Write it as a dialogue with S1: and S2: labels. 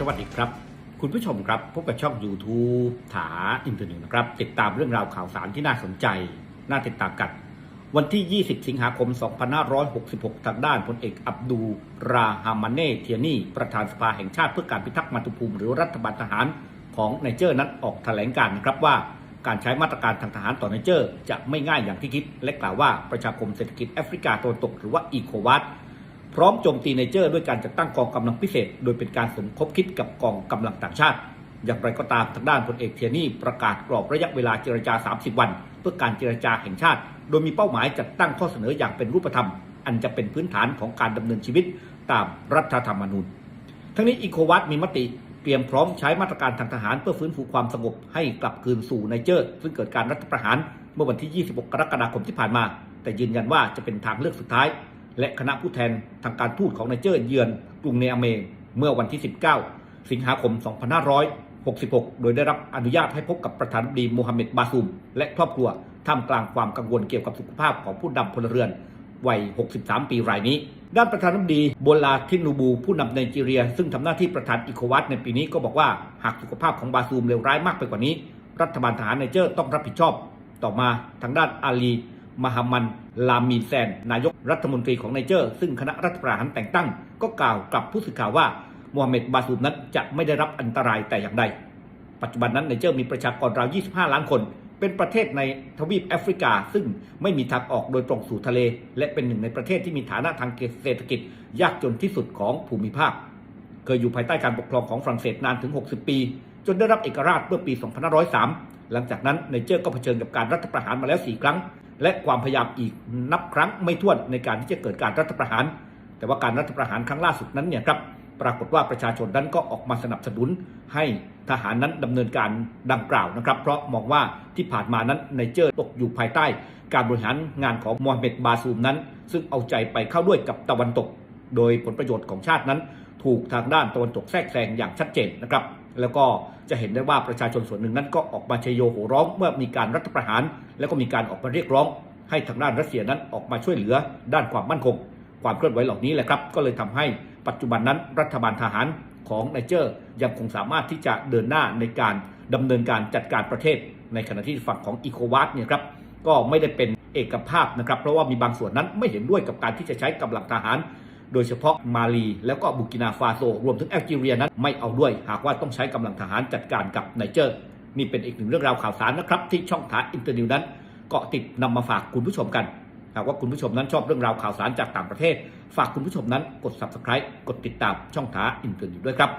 S1: สวัสดีครับ คุณผู้ชมครับพบกับช่อง YouTube ถาอินเทอร์เน็ตนะครับ ติดตามเรื่องราวข่าวสารที่น่าสนใจ น่าติดตามกัน วันที่ 20 สิงหาคม 2566 ทางด้านพลเอกอับดูราฮามาเน่เทียนีประธานสภาแห่งชาติเพื่อการพิทักษ์มาตุภูมิ หรือรัฐบาลทหารของไนเจอร์นั้นออกแถลงการนะครับว่าการใช้มาตรการทางทหารต่อไนเจอร์ จะไม่ง่ายอย่างที่คิด และกล่าวว่าประชาคมเศรษฐกิจแอฟริกาตะวันตกหรือว่าอีโควัส พร้อมโจมตีไนเจอร์ด้วยการจัดตั้งกองกำลังพิเศษ โดยเป็นการสมคบคิดกับกองกำลังต่างชาติ อย่างไรก็ตามทางด้านพลเอกเทียนี่ประกาศกรอบระยะเวลาเจรจา 30 วัน เพื่อการเจรจาแห่งชาติ โดยมีเป้าหมายจัดตั้งข้อเสนออย่างเป็นรูปธรรม อันจะเป็นพื้นฐานของการดำเนินชีวิตตามรัฐธรรมนูญ ทั้งนี้อีโควัตมีมติเตรียมพร้อมใช้มาตรการทางทหารเพื่อฟื้นฟูความสงบให้กลับคืนสู่ไนเจอร์ ซึ่งเกิดการรัฐประหารเมื่อวันที่ 26 กรกฎาคมที่ผ่านมา แต่ยืนยันว่าจะเป็นทางเลือกสุดท้าย และคณะผู้แทนทางการทูตของไนเจอร์เยือนกรุงเนอาเมเมื่อวันที่ 19 สิงหาคม 2566 โดยได้รับอนุญาตให้พบกับประธานาธิบดีโมฮัมเหม็ดบาซูมและครอบครัวท่ามกลางความกังวลเกี่ยวกับสุขภาพของผู้นำพลเรือนวัย 63 ปีรายนี้ ด้านประธานาธิบดีโบลาทินูบู ผู้นำไนจีเรีย ซึ่งทำหน้าที่ประธานอีโควัตในปีนี้ก็บอกว่าหากสุขภาพของบาซูมเลวร้ายมากไปกว่านี้ รัฐบาลทหารไนเจอร์ต้องรับผิดชอบ ต่อมาทางด้านอาลี มหามันลามีนแซน นายกรัฐมนตรีของไนเจอร์ ซึ่งคณะรัฐประหารแต่งตั้ง ก็กล่าวกับผู้สื่อข่าวว่าโมฮัมหม็ดบาซูมนั้นจะไม่ได้รับอันตรายแต่อย่างใด ปัจจุบันนั้นไนเจอร์มีประชากรราว 25 ล้านคน เป็นประเทศในทวีปแอฟริกา ซึ่งไม่มีทางออกโดยตรงสู่ทะเล และเป็นหนึ่งในประเทศที่มีฐานะทางเศรษฐกิจ ยากจนที่สุดของภูมิภาค เคยอยู่ภายใต้การปกครองของฝรั่งเศสนานถึง 60 ปี จนได้รับเอกราชเมื่อปี 2503 หลังจากนั้นไนเจอร์ก็เผชิญกับการรัฐประหารมาแล้ว 4 ครั้ง และความพยายามอีกนับครั้งไม่ถ้วนในการที่จะเกิดการรัฐประหาร แต่ว่าการรัฐประหารครั้งล่าสุดนั้นเนี่ยครับปรากฏว่าประชาชนนั้นก็ออกมาสนับสนุนให้ทหารนั้นดำเนินการดังกล่าวนะครับ เพราะมองว่าที่ผ่านมานั้นไนเจอร์ตกอยู่ภายใต้ การบริหารงานของโมฮัมเหม็ดบาซูมนั้น ซึ่งเอาใจไปเข้าด้วยกับตะวันตก โดยผลประโยชน์ของชาตินั้น ถูกทางด้านตะวันตกแทรกแซงอย่างชัดเจนนะครับ แล้วก็จะเห็นได้ว่าประชาชนส่วนหนึ่งนั้นก็ออกมาเชยโยโหร้องเมื่อมีการรัฐประหาร แล้วก็มีการออกมาเรียกร้อง ให้ทางด้านรัสเซียนั้นออกมาช่วยเหลือด้านความมั่นคง ความเคลื่อนไหวเหล่านี้แหละครับ ก็เลยทำให้ปัจจุบันนั้นรัฐบาลทหารของไนเจอร์ยังคงสามารถที่จะเดินหน้าในการดำเนินการจัดการประเทศ ในขณะที่ฝั่งของอีโควัตเนี่ยครับก็ไม่ได้เป็นเอกภาพนะครับ เพราะว่ามีบางส่วนนั้นไม่เห็นด้วยกับการที่จะใช้กำลังทหาร โดยเฉพาะมาลีแล้วก็บูกินาฟาโซ รวมถึงแอลจีเรียนั้นไม่เอาด้วย หากว่าต้องใช้กำลังทหารจัดการกับไนเจอร์นี่เป็นอีกหนึ่งเรื่องราวข่าวสารนะครับ ที่ช่องทางอินเตอร์นิวนั้นเกาะติดนำมาฝากคุณผู้ชมกัน หากว่าคุณผู้ชมนั้นชอบเรื่องราวข่าวสารจากต่างประเทศ ฝากคุณผู้ชมนั้นกด subscribe กดติดตามช่องทางอินเตอร์นิวด้วยครับ